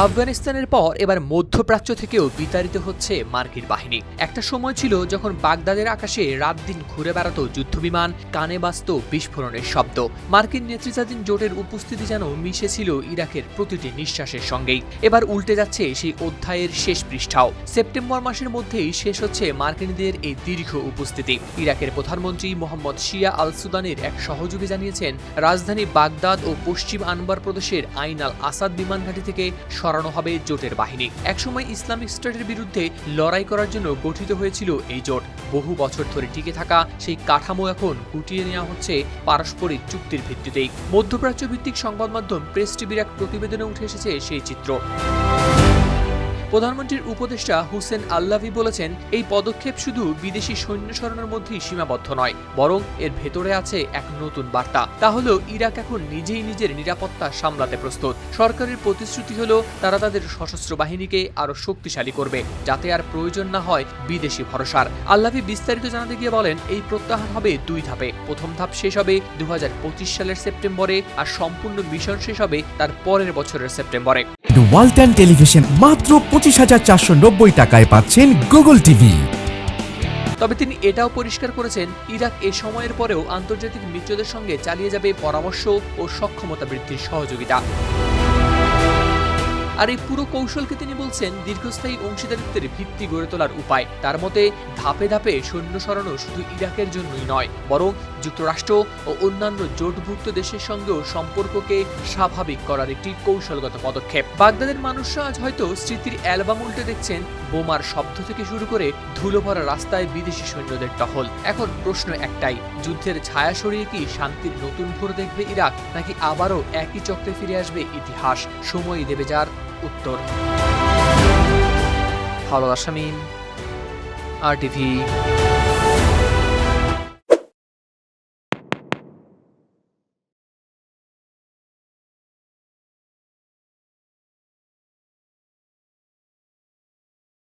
আফগানিস্তানের পর এবার মধ্যপ্রাচ্য থেকেও বিতাড়িত হচ্ছে মার্কিন বাহিনী। একটা সময় ছিল যখন বাগদাদের আকাশে রাত দিন ঘুরে বেড়াতো যুদ্ধবিমান, কানে বাজত বিস্ফোরণের শব্দ। মার্কিন নেতৃত্বাধীন জোটের উপস্থিতি যেন মিশেছিল ইরাকের প্রতিটি নিঃশ্বাসের সঙ্গেই। এবার উল্টে যাচ্ছে সেই অধ্যায়ের শেষ পৃষ্ঠাও। সেপ্টেম্বর মাসের মধ্যেই শেষ হচ্ছে মার্কিনীদের এই দীর্ঘ উপস্থিতি। ইরাকের প্রধানমন্ত্রী মোহাম্মদ শিয়া আল সুদানের এক সহযোগী জানিয়েছেন, রাজধানী বাগদাদ ও পশ্চিম আনবার প্রদেশের আইন আল আসাদ বিমান ঘাঁটি থেকে সরানো হবে জোটের বাহিনী। একসময় ইসলামিক স্টেটের বিরুদ্ধে লড়াই করার জন্য গঠিত হয়েছিল এই জোট। বহু বছর ধরে টিকে থাকা সেই কাঠামো এখন গুটিয়ে নেওয়া হচ্ছে পারস্পরিক চুক্তির ভিত্তিতেই। মধ্যপ্রাচ্য ভিত্তিক সংবাদ মাধ্যম প্রেস টিভির এক প্রতিবেদনে উঠে এসেছে সেই চিত্র। প্রধানমন্ত্রীর উপদেষ্টা হুসেন আল্লাভি বলেছেন, এই পদক্ষেপ শুধু বিদেশি সৈন্য সরানোর মধ্যেই সীমাবদ্ধ নয়, বরং এর ভেতরে আছে এক নতুন বার্তা। তা হলো ইরাক এখন নিজেই নিজের নিরাপত্তা সামলাতে প্রস্তুত। সরকারের প্রতিশ্রুতি হলো, তারা তাদের সশস্ত্র বাহিনীকে আরও শক্তিশালী করবে, যাতে আর প্রয়োজন না হয় বিদেশি ভরসার। আল্লাভি বিস্তারিত জানাতে গিয়ে বলেন, এই প্রত্যাহার হবে দুই ধাপে। প্রথম ধাপ শেষ হবে দু হাজার পঁচিশ সালের সেপ্টেম্বরে, আর সম্পূর্ণ মিশন শেষ হবে তার পরের বছরের সেপ্টেম্বরে। ওয়ালটন টেলিভিশন মাত্র পঁচিশ হাজার চারশো নব্বই টাকায় পাচ্ছেন গুগল টিভি তবে তিনি এটাও পরিষ্কার করেছেন, ইরাক এ সময়ের পরেও আন্তর্জাতিক মিত্রদের সঙ্গে চালিয়ে যাবে পরামর্শ ও সক্ষমতা বৃদ্ধির সহযোগিতা। আর এই পুরো কৌশলকে তিনি বলছেন দীর্ঘস্থায়ী অংশীদারিত্বের ভিত্তি গড়ে তোলার উপায়। তার মতে, ধাপে ধাপে সৈন্য সরানো শুধু ইরাকের জন্যই নয়, বরং যুক্তরাষ্ট্র ও অন্যান্য জোটভুক্ত দেশের সঙ্গেও সম্পর্ককে স্বাভাবিক করার একটি কৌশলগত পদক্ষেপ। বাগদাদের মানুষরা আজ হয়তো স্মৃতির অ্যালবাম উল্টে দেখছেন, বোমার শব্দ থেকে শুরু করে ধুলো ভরা রাস্তায় বিদেশি সৈন্যদের টহল। এখন প্রশ্ন একটাই, যুদ্ধের ছায়া সরিয়ে কি শান্তির নতুন ভোর দেখবে ইরাক, নাকি আবারও একই চক্রে ফিরে আসবে ইতিহাস? সময়ই দেবে যার উত্তর। হাওলাদার শামীম আর টিভি